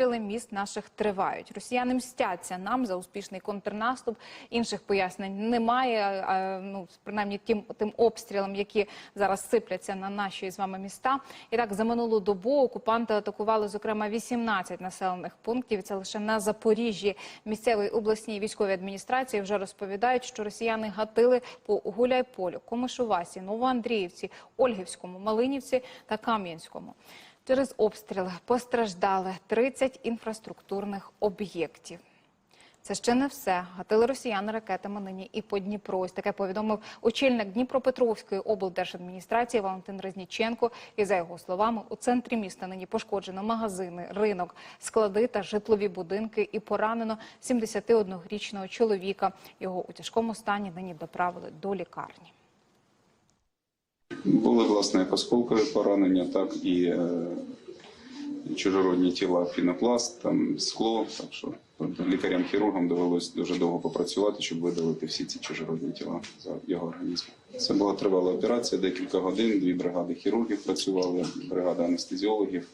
обстріли міст наших тривають. Росіяни мстяться нам за успішний контрнаступ. Інших пояснень немає. Ну принаймні тим тим обстрілам, які зараз сипляться на наші з вами міста. І так за минулу добу окупанти атакували зокрема 18 населених пунктів. Це лише на Запоріжжі. Місцевій обласній військовій адміністрації вже розповідають, що росіяни гатили по Гуляйполю, Комишувасі, Новоандріївці, Ольгівському, Малинівці та Кам'янському. Через обстріли постраждали 30 інфраструктурних об'єктів. Це ще не все. Гатили росіяни ракетами нині і по Дніпру. Ось таке повідомив очільник Дніпропетровської облдержадміністрації Валентин Резніченко. І за його словами, у центрі міста нині пошкоджено магазини, ринок, склади та житлові будинки. І поранено 71-річного чоловіка. Його у тяжкому стані нині доправили до лікарні. Були власне як осколкові поранення, так і е, чужородні тіла, пінопласт, там скло. Так що лікарям-хірургам довелось дуже довго попрацювати, щоб видалити всі ці чужородні тіла за його організм. Це була тривала операція, декілька годин. Дві бригади хірургів працювали, бригада анестезіологів.